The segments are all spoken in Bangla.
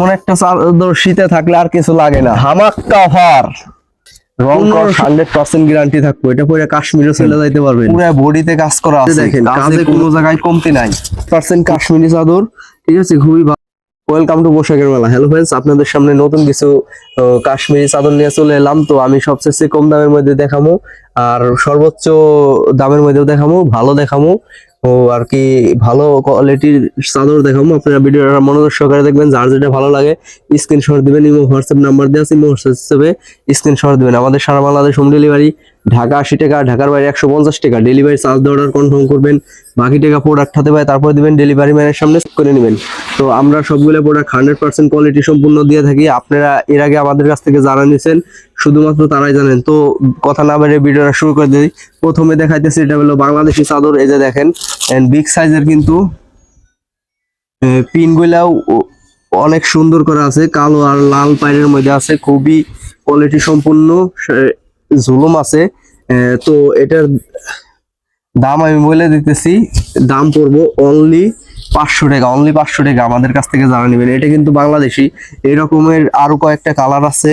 এমন একটা চাদর শীতে থাকলে আর কিছু লাগে না। হামাক্কা অফার রং হান্ড্রেড পার্সেন্ট গ্যারান্টি থাকব। এটা পরে কাশ্মীরে চলে যাইতে পারবেন। পুরো বডিতে কাজ করা আছে। দেখেন কাজে কোনো জায়গায় কমতি নাই। পার্সেন্ট কাশ্মীরি চাদর। ঠিক আছে খুবই ওয়েলকাম টু পোশাকের মেলা। হ্যালো ফ্রেন্ডস আপনাদের সামনে নতুন কিছু কাশ্মীরি চাদর নিয়ে চলে এলাম। তো আমি সবচেয়ে কম দামের মধ্যে দেখামো। আর সর্বোচ্চ দামের মধ্যেও দেখামো ভালো দেখামো। ও আর কি ভালো কোয়ালিটির চাদর দেখাবো। আপনারা ভিডিওটা মনোযোগ সহকারে দেখবেন, যার যেটা ভালো লাগে স্ক্রিনশট দিবেন, ইমো, হোয়াটসঅ্যাপ নাম্বার দেওয়া আছে, ইমো হোয়াটসঅ্যাপে স্ক্রিনশট দিবেন। আমাদের সারা বাংলাদেশ হোম ডেলিভারি ঢাকা আশি টাকা, ঢাকার বাইরে একশো পঞ্চাশ টাকা। ডেলিভারি চার্জ অর্ডার কনফার্ম করবেন। বাকি টাকা প্রোডাক্ট হাতে পায়, তারপর দিবেন ডেলিভারি ম্যানের সামনে করে নেবেন। তো আমরা সবগুলো প্রোডাক্ট হান্ড্রেড পার্সেন্ট কোয়ালিটি সম্পূর্ণ দিয়ে থাকি। আপনারা এর আগে আমাদের কাছ থেকে জানা নিয়েছেন শুধুমাত্র তারাই জানেন। তো কথা না বেড়ে ভিডিওটা শুরু করে দিই। প্রথমে দেখাইতেছি, এটা হলো বাংলাদেশি চাদর। এই যে দেখেন অ্যান্ড বিগ সাইজের কিন্তু পিন গুলাও অনেক সুন্দর করে আছে। কালো আর লাল পাইরের মধ্যে আছে। খুবই কোয়ালিটি সম্পূর্ণ। ঝুলুম আছে তো এটার দাম আমি বলে দিতেছি, দাম পড়ব অনলি পাঁচশো টাকা অনলি পাঁচশো টাকা, আমাদের কাছ থেকে জানা নেবেন। এটা কিন্তু বাংলাদেশি এরকমের রকমের আরও কয়েকটা কালার আছে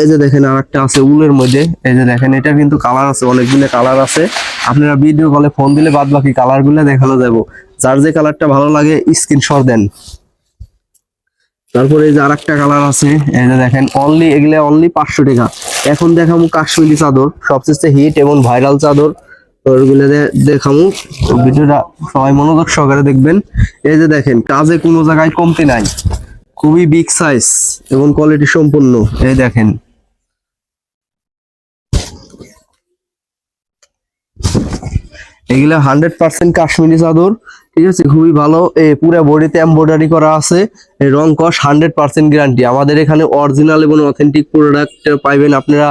এই যে দেখেন আর একটা আছে উলের মধ্যে, এই যে দেখেন এটা কিন্তু কালার আছে, অনেকগুলো কালার আছে। আপনারা ভিডিও কলে ফোন দিলে বাদ বাকি কালারগুলো দেখানো যাব। যার যে কালারটা ভালো লাগে স্ক্রিনশট দেন। তারপরে এই যে আর একটা কালার আছে, এই যে দেখেন অনলি এগুলো অনলি পাঁচশো টাকা। এখন দেখামু কাশ্মীরি চাদর, সবচেয়ে হিট এবং ভাইরাল চাদর। ওগুলো দেখামু। ভিডিওটা সবাই মনোযোগ সহকারে দেখবেন। এই যে দেখেন, কাজে কোনো জায়গায় কমতি নাই। খুবই বিগ সাইজ এবং কোয়ালিটি সম্পূর্ণ। এই দেখেন এগুলো হান্ড্রেড পার্সেন্ট কাশ্মীরি চাদর, ঠিক আছে? খুবই ভালো। এ, পুরো বডিতে এমব্রয়ডারি করা আছে। রং কস হান্ড্রেড পার্সেন্ট গ্যারান্টি আমাদের এখানে অরিজিনাল এবং অথেন্টিক প্রোডাক্ট পাইবেন আপনারা।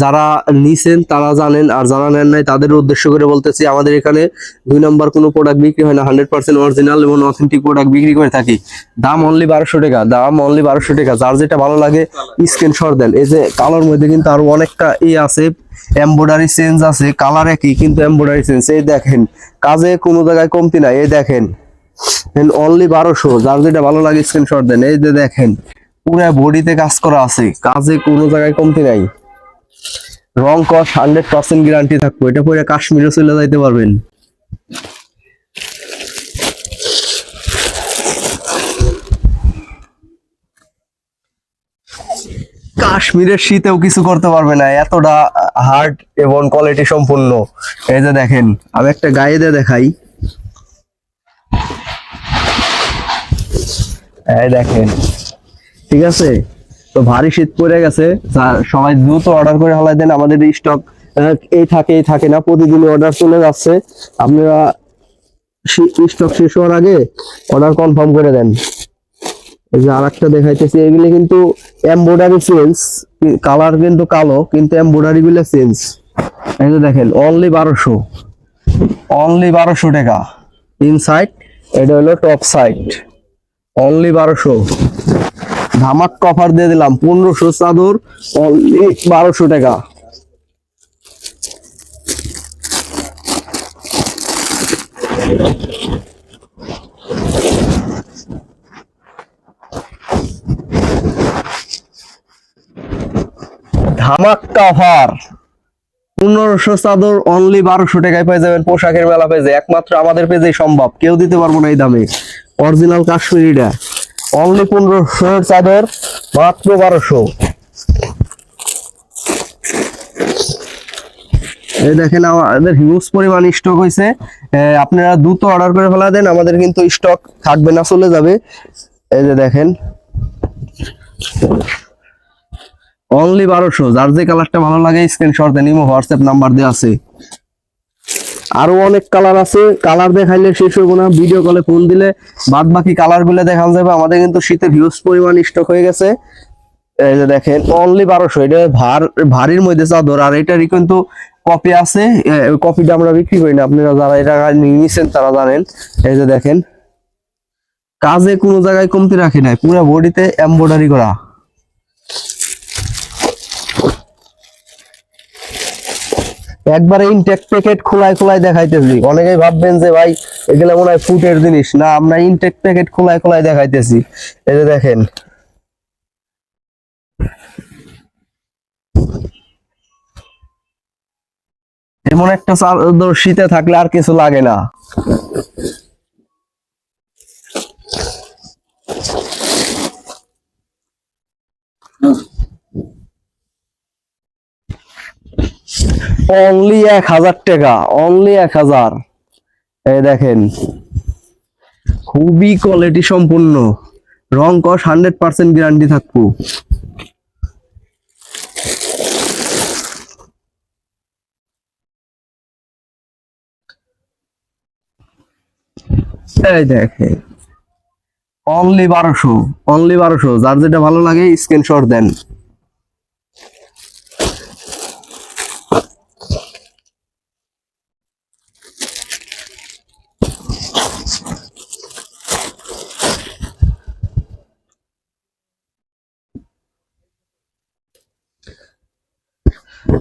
যারা নিছেন, তারা জানেন। আর যারা নেন নাই তাদের উদ্দেশ্য করে বলতেছি, আমাদের এখানে দুই নম্বর কোনো প্রোডাক্ট বিক্রি হয় না। হান্ড্রেড পার্সেন্ট অরিজিনাল এবং অথেন্টিক প্রোডাক্ট বিক্রি করে থাকি। দাম অনলি বারোশো টাকা। দাম অনলি বারোশো টাকা। যার যেটা ভালো লাগে স্ক্রিনশট দেন। এই যে কালোর মধ্যে কিন্তু আরও অনেকটা ই আছে। এমব্রয়ডারি চেঞ্জ আছে কালার একই, কিন্তু এমব্রয়ডারি চেঞ্জ এই দেখেন, কাজে কোনো জায়গায় কমতি নাই, এই দেখেন। অনলি বারোশো, যার যেটা ভালো লাগে স্ক্রিনশট দেন, এই যে দেখেন, পুরো বডিতে কাজ করা আছে, কাজে কোনো জায়গায় কমতি নাই। রং কস হান্ড্রেড পার্সেন্ট গ্যারান্টি থাকব, এটা পরে কাশ্মীরে চলে যাইতে পারবেন। কাশ্মীরের শীতেও কিছু করতে পারবে না। এতটা হার্ড এবং কোয়ালিটি সম্পূর্ণ। এই যে দেখেন, আমি একটা গায়ে দিয়ে দেখাই। এই দেখেন, ঠিক আছে? তো ভারী শীত পড়ে গেছে। সবাই দ্রুত অর্ডার করে হলাই দেন। আমাদের স্টক এই থাকে এই থাকে না প্রতিদিন অর্ডার চলে যাচ্ছে। আপনারা স্টক শেষ হওয়ার আগে অর্ডার কনফার্ম করে দেন। এই যে আরেকটা দেখাইতেছি, এগুলো কিন্তু এমব্রয়ডারি চেঞ্জ কালার কিন্তু কালো, কিন্তু এমব্রয়ডারি গুলো চেঞ্জ এই যে দেখেন অনলি বারোশো। অনলি বারোশো টাকা। ইনসাইড এটা হলো টপ সাইড অনলি বারোশো। ধামাক কভার দিয়ে দিলাম, পনেরোশো চাদর অনলি বারোশো টাকা। ধামাক্কা অফার। পনেরোশো চাদর অনলি বারোশো টাকায় পেয়ে যাবেন পোশাকের মেলা পেজে। একমাত্র আমাদের পেজেই সম্ভব। কেউ দিতে পারব না এই দামে। অরিজিনাল কাশ্মীরিটা। অনলি পনেরোশো চাদর, মাত্র বারোশো। এই দেখেন আমাদের হিউজ পরিমাণ স্টক হয়েছে আপনারা দ্রুত অর্ডার করে ফেলা দেন। আমাদের কিন্তু স্টক থাকবে না, চলে যাবে। এই যে দেখেন। অনলি বারোশো। যার যে কালারটা ভালো লাগে স্ক্রিনশট দেন হোয়াটসঅ্যাপ নাম্বার দেওয়া আছে। আরও অনেক কালার আছে। কালার দেখাইলে শেষ হইব না। ভিডিও কলে ফোন দিলে বাদ বাকি কালারগুলো দেখানো যাবে। আমাদের কিন্তু শীতের হিউজ পরিমাণ স্টক হয়ে গেছে। এই যে দেখেন অনলি বারোশো। এটা ভার, ভারীর মধ্যে চাদর আর এটারই কিন্তু কপি আছে। কপিটা আমরা বিক্রি করি না। আপনারা যারা এটা নিয়েছেন তারা জানেন। এই যে দেখেন, কাজে কোনো জায়গায় কমতি রাখি নাই। পুরো বডিতে এমব্রয়ডারি করা। একবারে ইনটেক প্যাকেট খোলায় খোলায় দেখাইতেছি। অনেকেই ভাববেন যে ভাই, এগুলো মনে হয় ফুটের জিনিস। না, আমরা ইনটেক প্যাকেট খোলায় খোলায় দেখাইতেছি। এই যে দেখেন। এমন একটা চাদর শীতে থাকলে আর কিছু লাগে না। অনলি এক হাজার টাকা অনলি এক হাজার। এই দেখেন, খুবই কোয়ালিটি সম্পূর্ণ। রং কস হান্ড্রেড পার্সেন্ট গ্যারান্টি থাকব। এই দেখেন অনলি বারোশো অনলি বারোশো। যার যেটা ভালো লাগে স্ক্রিনশট দেন।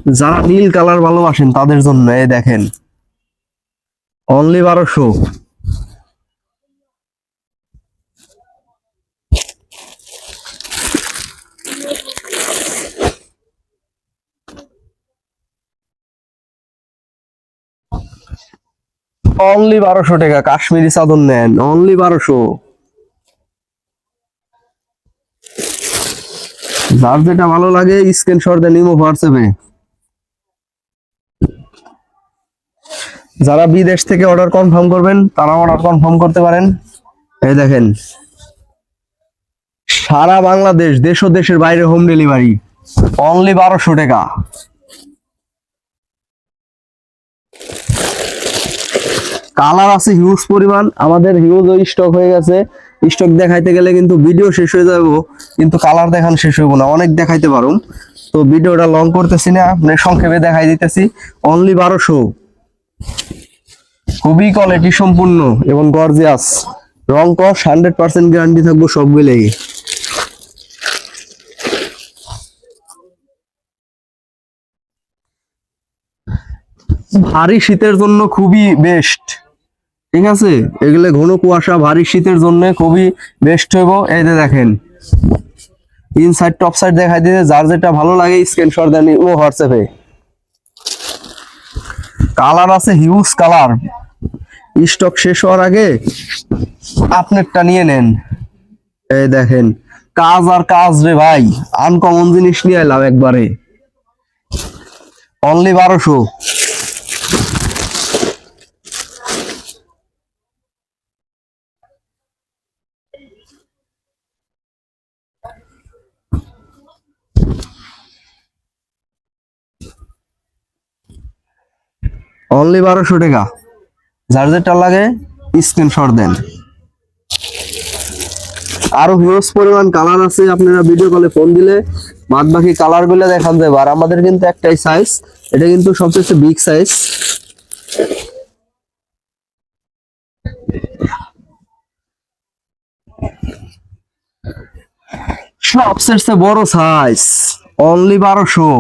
যারা নীল কালার ভালোবাসেন তাদের জন্য, এই দেখেন। অনলি বারোশো। অনলি বারোশো টাকা, কাশ্মীরি চাদর নেন। অনলি বারোশো। যার যেটা ভালো লাগে স্ক্রিনশট দেন, ইমো, হোয়াটসঅ্যাপে। যারা বিদেশ থেকে অর্ডার কনফার্ম করবেন তারা অর্ডার কনফার্ম করতে পারেন। এই দেখেন, সারা বাংলাদেশ, দেশ ও দেশের বাইরে হোম ডেলিভারি অনলি বারোশো টাকা। কালার আছে হিউজ পরিমাণ, আমাদের হিউজ স্টক হয়ে গেছে। স্টক দেখাইতে গেলে কিন্তু ভিডিও শেষ হয়ে যাব, কিন্তু কালার দেখান শেষ হইব না, অনেক দেখাইতে পারুম। তো ভিডিওটা লং করতেছি না আপনি সংক্ষেপে দেখাই দিতেছি। অনলি বারোশো। খুবই কোয়ালিটি সম্পূর্ণ এবং গর্জিয়াস রং কস হান্ড্রেড পার্সেন্ট গ্যারান্টি থাকব সবগুলোই ভারী শীতের জন্য খুবই বেস্ট ঠিক আছে? এগুলো ঘন কুয়াশা, ভারী শীতের জন্য খুবই বেস্ট হইব। এই যে দেখেন। ইনসাইড টপ সাইড দেখাই দিতে যার যেটা ভালো লাগে স্ক্রিনশট দেন ও হোয়াটসঅ্যাপে। কালার আছে, হিউজ কালার। স্টক শেষ হওয়ার আগে আপনারটা নিয়ে নেন। এই দেখেন, কাজ আর কাজ রে ভাই আনকমন জিনিস নিয়ে এলাম একবারে। অনলি বারোশো। অনলি বারোশো টাকা। যার যেটা লাগে স্ক্রিনশট দেন। আরও হিউজ পরিমাণ কালার আছে, আপনারা ভিডিও কলে ফোন দিলে। বাদ বাকি কালারগুলো দেখান যাবে আর আমাদের কিন্তু একটাই সাইজ এটা কিন্তু সবচেয়ে বিগ সাইজ সবচেয়ে বড় সাইজ অনলি বারোশো।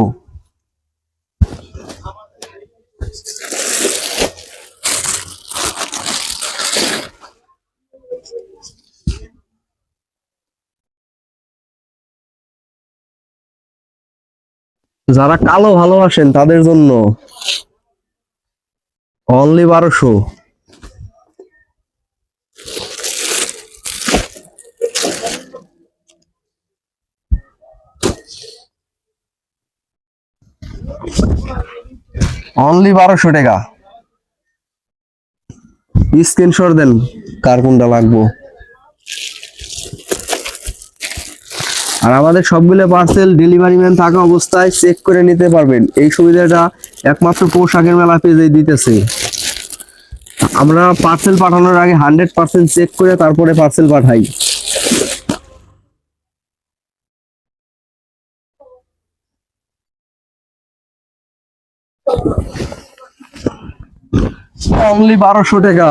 যারা কালো ভালোবাসেন তাদের জন্য অনলি বারোশো। অনলি বারোশো টাকা। স্ক্রিনশট দেন কার কোনটা লাগবো। আর আমাদের সবগুলো পার্সেল ডেলিভারি ম্যান থাকা অবস্থায় চেক করে নিতে পারবেন। এই সুবিধাটা একমাত্র পোশাকের মেলা পেজে দিতেছে। আমরা পার্সেল পাঠানোর আগে হান্ড্রেড পার্সেন্ট চেক করে তারপরে পার্সেল পাঠাই। অনলি বারোশো টাকা।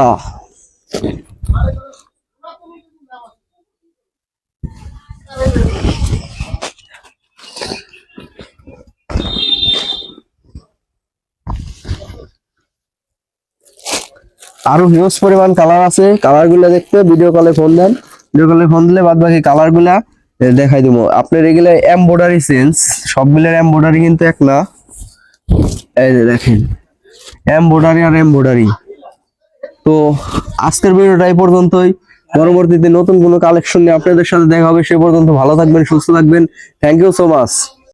আরও হিউজ পরিমাণ কালার আছে। কালারগুলো দেখতে ভিডিও কলে ফোন দেন। ভিডিও কলে ফোন দিলে বাদ বাকি কালারগুলা দেখাই দিব। আপনার এগুলো এমব্রয়ডারি চেঞ্জ সবগুলোর এমব্রয়ডারি কিন্তু এক না। এই যে দেখেন এমব্রয়ডারি আর এমব্রয়ডারি তো আজকের ভিডিওটা এই পর্যন্তই। পরবর্তীতে নতুন কোনো কালেকশন নিয়ে আপনাদের সাথে দেখা হবে, সে পর্যন্ত ভালো থাকবেন, সুস্থ থাকবেন। Thank you so much